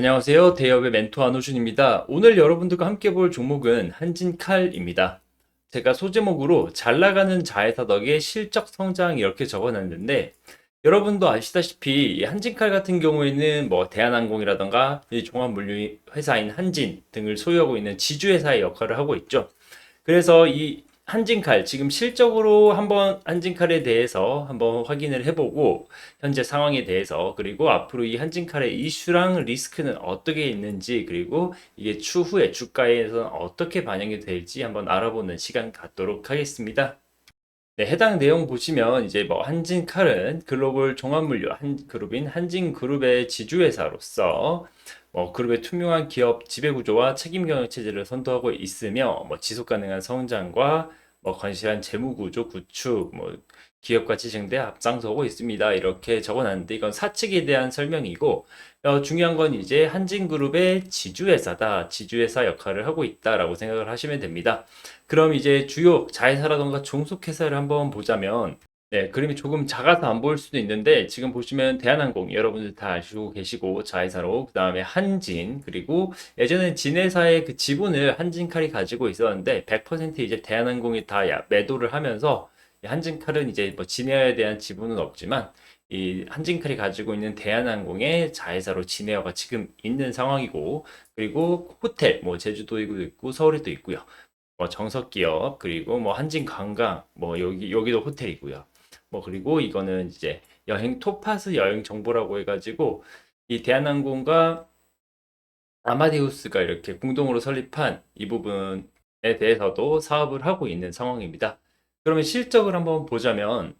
안녕하세요. 대여의 멘토 안호준입니다. 오늘 여러분들과 함께 볼 종목은 한진칼입니다. 제가 소제목으로 잘 나가는 자회사 덕의 실적 성장 이렇게 적어놨는데 여러분도 아시다시피 이 한진칼 같은 경우에는 뭐 대한항공이라던가 이 종합물류 회사인 한진 등을 소유하고 있는 지주회사의 역할을 하고 있죠. 그래서 이 한진칼 지금 실적으로 한번 한진칼에 대해서 한번 확인을 해보고 현재 상황에 대해서 그리고 앞으로 이 한진칼의 이슈랑 리스크는 어떻게 있는지 그리고 이게 추후에 주가에서는 어떻게 반영이 될지 한번 알아보는 시간 갖도록 하겠습니다. 네, 해당 내용 보시면 이제 뭐 한진칼은 글로벌 종합물류 한 그룹인 한진그룹의 지주회사로서 뭐 그룹의 투명한 기업 지배구조와 책임 경영 체제를 선도하고 있으며 뭐 지속 가능한 성장과 뭐 건실한 재무구조 구축 뭐 기업 가치 증대에 앞장서고 있습니다. 이렇게 적어놨는데 이건 사측에 대한 설명이고 어, 중요한 건 이제 한진그룹의 지주회사다. 지주회사 역할을 하고 있다라고 생각을 하시면 됩니다. 그럼 이제 주요 자회사라던가 종속회사를 한번 보자면 네, 그림이 조금 작아서 안 보일 수도 있는데 지금 보시면 대한항공 여러분들 다 아시고 계시고 자회사로 그 다음에 한진 그리고 예전에 진회사의 그 지분을 한진칼이 가지고 있었는데 100% 이제 대한항공이 다 야- 매도를 하면서 이 한진칼은 이제 뭐 진에어에 대한 지분은 없지만 이 한진칼이 가지고 있는 대한항공의 자회사로 진에어가 지금 있는 상황이고 그리고 호텔 뭐 제주도에도 있고 서울에도 있고요. 뭐 정석기업 그리고 뭐 한진관광 뭐 여기 여기도 호텔이고요. 뭐 그리고 이거는 이제 여행 토파스 여행 정보라고 해가지고 이 대한항공과 아마데우스가 이렇게 공동으로 설립한 이 부분에 대해서도 사업을 하고 있는 상황입니다. 그러면 실적을 한번 보자면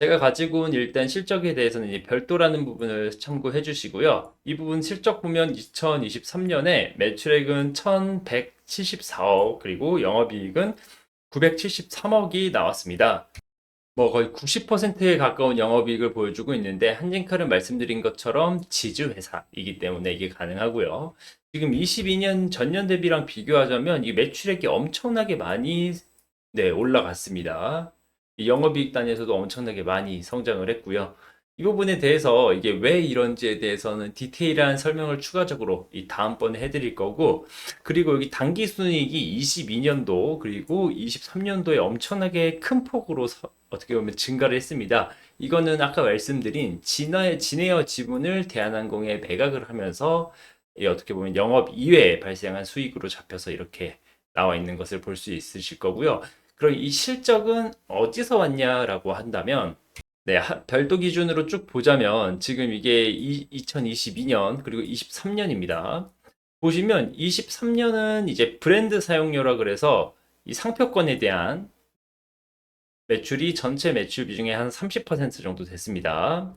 제가 가지고 온 일단 실적에 대해서는 별도라는 부분을 참고해 주시고요. 이 부분 실적 보면 2023년에 매출액은 1174억 그리고 영업이익은 973억이 나왔습니다. 뭐 거의 90%에 가까운 영업이익을 보여주고 있는데 한진칼은 말씀드린 것처럼 지주회사이기 때문에 이게 가능하고요. 지금 22년 전년 대비랑 비교하자면 이 매출액이 엄청나게 많이 네, 올라갔습니다. 이 영업이익 단에서도 엄청나게 많이 성장을 했고요. 이 부분에 대해서 이게 왜 이런지에 대해서는 디테일한 설명을 추가적으로 이 다음번에 해드릴 거고, 그리고 여기 단기 순이익이 22년도 그리고 23년도에 엄청나게 큰 폭으로 서- 어떻게 보면 증가를 했습니다. 이거는 아까 말씀드린 진화의 진에어 지분을 대한항공에 매각을 하면서 이 어떻게 보면 영업 이외에 발생한 수익으로 잡혀서 이렇게 나와 있는 것을 볼 수 있으실 거고요. 그럼 이 실적은 어디서 왔냐라고 한다면 네, 하- 별도 기준으로 쭉 보자면 지금 이게 이, 2022년 그리고 23년입니다. 보시면 23년은 이제 브랜드 사용료라 그래서 이 상표권에 대한 매출이 전체 매출 비중의 한 30% 정도 됐습니다.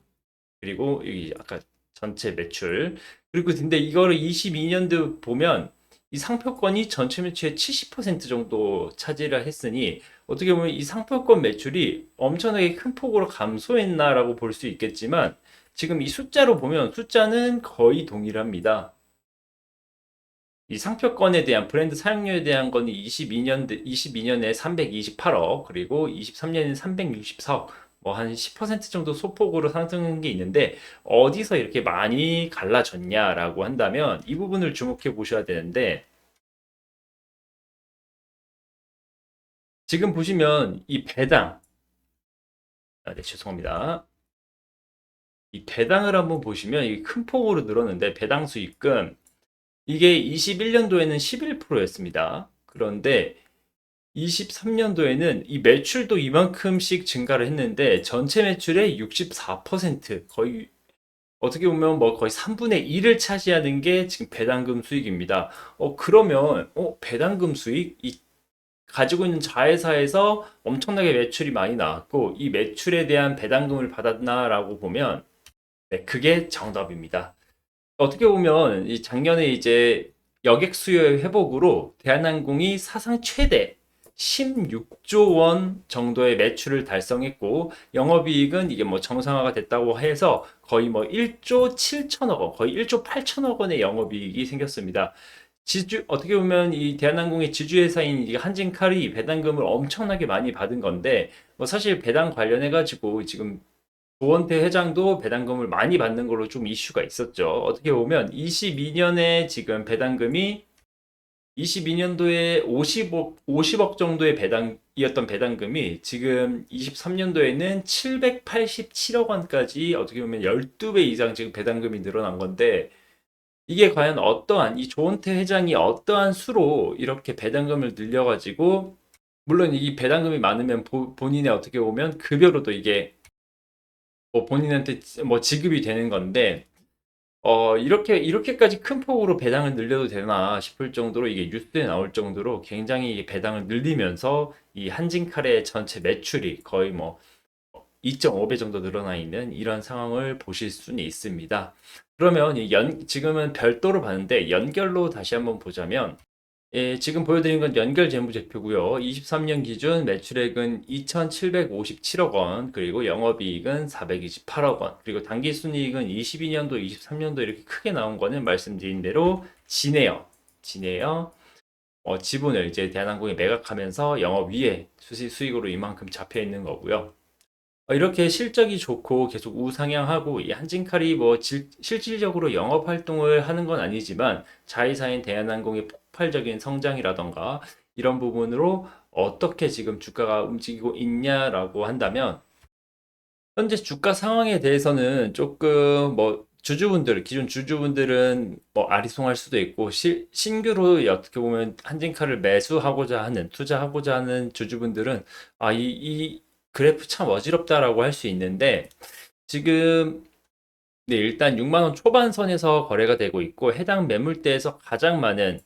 그리고 여기 아까 전체 매출. 그리고 근데 이거를 22년도 보면 이 상표권이 전체 매출의 70% 정도 차지를 했으니 어떻게 보면 이 상표권 매출이 엄청나게 큰 폭으로 감소했나라고 볼 수 있겠지만 지금 이 숫자로 보면 숫자는 거의 동일합니다. 이 상표권에 대한 브랜드 사용료에 대한 거는 22년 22년에 328억 그리고 23년에 364억 뭐 한 10% 정도 소폭으로 상승한 게 있는데 어디서 이렇게 많이 갈라졌냐라고 한다면 이 부분을 주목해 보셔야 되는데 지금 보시면 이 배당 아, 네 죄송합니다. 이 배당을 한번 보시면 이 큰 폭으로 늘었는데 배당 수익금 이게 21년도에는 11%였습니다. 그런데 23년도에는 이 매출도 이만큼씩 증가를 했는데 전체 매출의 64% 거의 어떻게 보면 뭐 거의 3분의 1을 차지하는 게 지금 배당금 수익입니다. 어 그러면 어 배당금 수익 이 가지고 있는 자회사에서 엄청나게 매출이 많이 나왔고 이 매출에 대한 배당금을 받았나라고 보면 네, 그게 정답입니다. 어떻게 보면 이 작년에 이제 여객 수요의 회복으로 대한항공이 사상 최대 16조 원 정도의 매출을 달성했고 영업이익은 이게 뭐 정상화가 됐다고 해서 거의 뭐 1조 7천억 원, 거의 1조 8천억 원의 영업이익이 생겼습니다. 지주 어떻게 보면 이 대한항공의 지주회사인 이 한진칼이 배당금을 엄청나게 많이 받은 건데 뭐 사실 배당 관련해 가지고 지금 조원태 회장도 배당금을 많이 받는 걸로 좀 이슈가 있었죠. 어떻게 보면 22년에 지금 배당금이 22년도에 50억, 50억 정도의 배당이었던 배당금이 지금 23년도에는 787억 원까지 어떻게 보면 12배 이상 지금 배당금이 늘어난 건데 이게 과연 어떠한 이 조원태 회장이 어떠한 수로 이렇게 배당금을 늘려가지고 물론 이 배당금이 많으면 보- 본인의 어떻게 보면 급여로도 이게 뭐 본인한테 지- 뭐 지급이 되는 건데 어 이렇게 이렇게까지 큰 폭으로 배당을 늘려도 되나 싶을 정도로 이게 뉴스에 나올 정도로 굉장히 배당을 늘리면서 이 한진칼의 전체 매출이 거의 뭐 2.5배 정도 늘어나 있는 이런 상황을 보실 수는 있습니다. 그러면 이 연, 지금은 별도로 봤는데 연결로 다시 한번 보자면 예, 지금 보여드린 건 연결 재무제표고요. 23년 기준 매출액은 2,757억 원, 그리고 영업이익은 428억 원, 그리고 당기순이익은 22년도, 23년도 이렇게 크게 나온 거는 말씀드린 대로 지네요. 지네요. 어, 지분을 이제 대한항공에 매각하면서 영업 위에 수시 수익으로 이만큼 잡혀 있는 거고요. 어, 이렇게 실적이 좋고 계속 우상향하고 이 한진칼이 뭐 질- 실질적으로 영업 활동을 하는 건 아니지만 자회사인 대한항공의 폭발적인 성장이라던가 이런 부분으로 어떻게 지금 주가가 움직이고 있냐라고 한다면 현재 주가 상황에 대해서는 조금 뭐 주주분들, 기존 주주분들은 뭐 아리송할 수도 있고 실- 신규로 어떻게 보면 한진칼을 매수하고자 하는, 투자하고자 하는 주주분들은 아, 이, 이 그래프 참 어지럽다라고 할 수 있는데 지금 네, 일단 6만 원 초반선에서 거래가 되고 있고 해당 매물대에서 가장 많은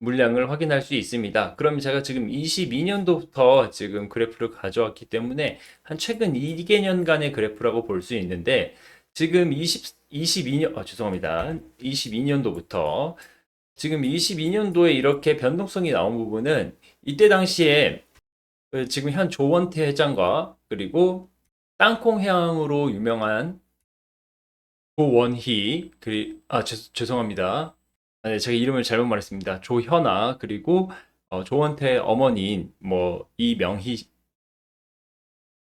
물량을 확인할 수 있습니다. 그럼 제가 지금 22년도부터 지금 그래프를 가져왔기 때문에 한 최근 2개년간의 그래프라고 볼 수 있는데 지금 20, 22년, 아, 죄송합니다. 22년도부터 지금 22년도에 이렇게 변동성이 나온 부분은 이때 당시에 그 지금 현 조원태 회장과 그리고 땅콩 해양으로 유명한 조원희, 그, 아, 죄, 죄송합니다. 아, 네, 제가 이름을 잘못 말했습니다. 조현아, 그리고 어, 조원태 어머니인 뭐 이명희,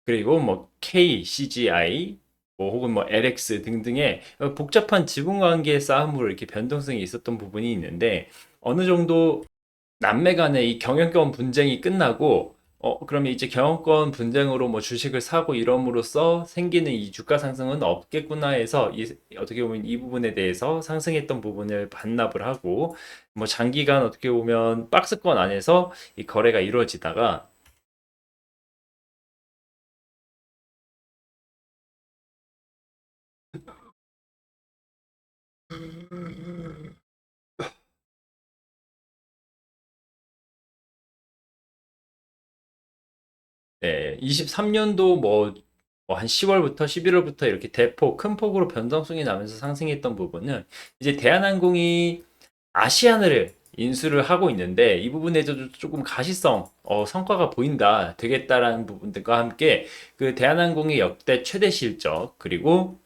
그리고 뭐 K, CGI, 뭐 혹은 뭐 LX 등등의 복잡한 지분 관계 싸움으로 이렇게 변동성이 있었던 부분이 있는데 어느 정도 남매 간의 이 경영권 분쟁이 끝나고 어 그러면 이제 경영권 분쟁으로 뭐 주식을 사고 이럼으로써 생기는 이 주가 상승은 없겠구나 해서 이, 어떻게 보면 이 부분에 대해서 상승했던 부분을 반납을 하고 뭐 장기간 어떻게 보면 박스권 안에서 이 거래가 이루어지다가 네, 23년도 뭐, 뭐한 10월부터 11월부터 이렇게 대폭 큰 폭으로 변동성이 나면서 상승했던 부분은 이제 대한항공이 아시아나를 인수를 하고 있는데 이 부분에서도 조금 가시성, 어, 성과가 보인다, 되겠다라는 부분들과 함께 그 대한항공의 역대 최대 실적 그리고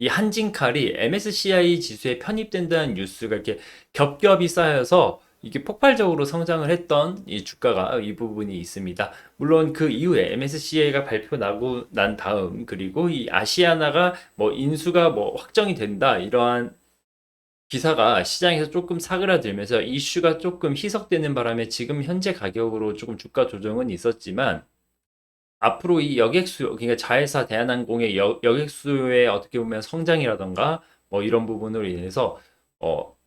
이 한진칼이 MSCI 지수에 편입된다는 뉴스가 이렇게 겹겹이 쌓여서 이게 폭발적으로 성장을 했던 이 주가가 이 부분이 있습니다. 물론 그 이후에 MSCI가 발표 나고 난 다음 그리고 이 아시아나가 뭐 인수가 뭐 확정이 된다 이러한 기사가 시장에서 조금 사그라들면서 이슈가 조금 희석되는 바람에 지금 현재 가격으로 조금 주가 조정은 있었지만 앞으로 이 여객수, 그러니까 자회사 대한항공의 여, 여객수의 어떻게 보면 성장이라던가 뭐 이런 부분으로 인해서 어,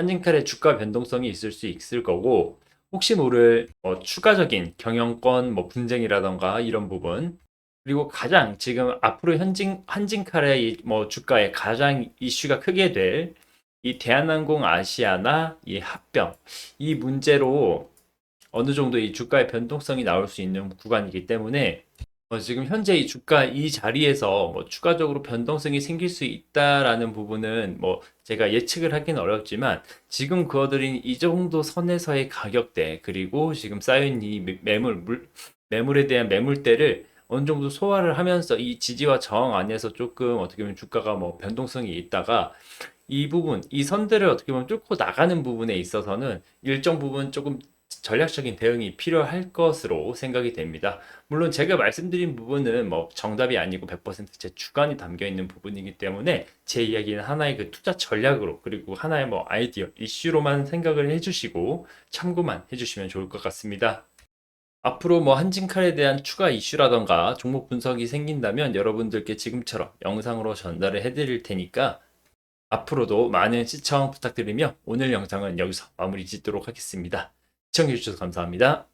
한진칼의 주가 변동성이 있을 수 있을 거고 혹시 모를 어, 추가적인 경영권 뭐 분쟁이라던가 이런 부분 그리고 가장 지금 앞으로 현진 한진칼의 이뭐 주가에 가장 이슈가 크게 될 이 대한항공 아시아나 이 합병 이 문제로 어느 정도 이 주가의 변동성이 나올 수 있는 구간이기 때문에 어, 지금 현재 이 주가 이 자리에서 뭐 추가적으로 변동성이 생길 수 있다라는 부분은 뭐 제가 예측을 하기는 어렵지만 지금 그어드린 이 정도 선에서의 가격대 그리고 지금 쌓여있는 이 매- 매물 물, 매물에 대한 매물대를 어느 정도 소화를 하면서 이 지지와 저항 안에서 조금 어떻게 보면 주가가 뭐 변동성이 있다가 이 부분, 이 선들을 어떻게 보면 뚫고 나가는 부분에 있어서는 일정 부분 조금 전략적인 대응이 필요할 것으로 생각이 됩니다. 물론 제가 말씀드린 부분은 뭐 정답이 아니고 100%제 주관이 담겨 있는 부분이기 때문에 제 이야기는 하나의 그 투자 전략으로 그리고 하나의 뭐 아이디어, 이슈로만 생각을 해주시고 참고만 해주시면 좋을 것 같습니다. 앞으로 뭐 한진칼에 대한 추가 이슈라던가 종목 분석이 생긴다면 여러분들께 지금처럼 영상으로 전달을 해드릴 테니까 앞으로도 많은 시청 부탁드리며 오늘 영상은 여기서 마무리 짓도록 하겠습니다. 시청해주셔서 감사합니다.